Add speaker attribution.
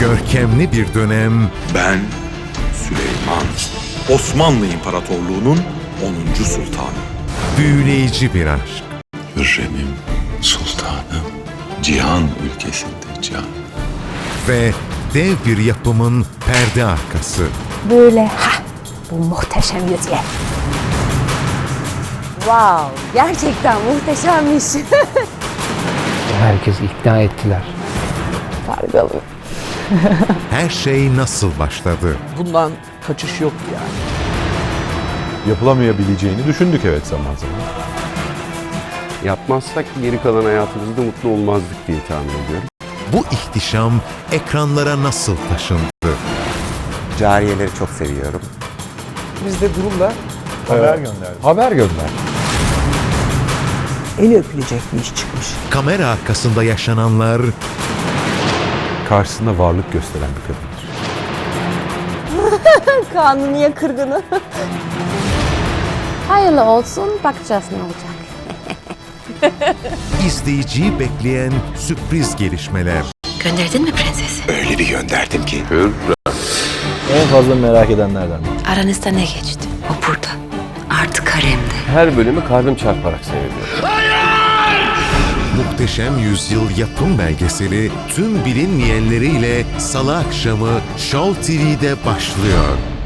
Speaker 1: Görkemli bir dönem
Speaker 2: Ben Süleyman. Osmanlı İmparatorluğu'nun 10. sultanı.
Speaker 1: büyüleyici bir aşk.
Speaker 2: Hürrem'im, sultanım. Cihan ülkesinde can.
Speaker 1: ve dev bir yapımın perde arkası.
Speaker 3: Böyle ha bu muhteşem yüzge. Wow, gerçekten muhteşemmiş.
Speaker 4: Herkes ikna ettiler.
Speaker 3: Kargalı.
Speaker 1: Her şey nasıl başladı?
Speaker 5: Bundan kaçış yok yani.
Speaker 6: yapılamayabileceğini düşündük evet zaman zaman.
Speaker 7: Yapmazsak geri kalan hayatımızda mutlu olmazdık diye tahmin ediyorum.
Speaker 1: Bu ihtişam ekranlara nasıl taşındı?
Speaker 8: Cariyeleri çok seviyorum.
Speaker 4: Bizde durumda
Speaker 6: Haber gönderdik.
Speaker 4: haber gönder.
Speaker 5: El öpülecek bir iş çıkmış.
Speaker 1: Kamera arkasında yaşananlar
Speaker 6: Karşısında varlık gösteren bir kadındır.
Speaker 3: Kanuniye kırgını. Hayırlı olsun, bakacağız ne olacak.
Speaker 1: izleyiciyi bekleyen sürpriz gelişmeler.
Speaker 9: Gönderdin mi prensesi?
Speaker 2: Öyle bir gönderdim ki.
Speaker 6: En fazla merak edenlerden.
Speaker 9: Aranızda ne geçti? O burada. Artık haremde.
Speaker 7: Her bölümü kalbim çarparak seyrediyorum.
Speaker 1: Muhteşem Yüzyıl yapım belgeseli tüm bilinmeyenleriyle Salı akşamı Show TV'de başlıyor.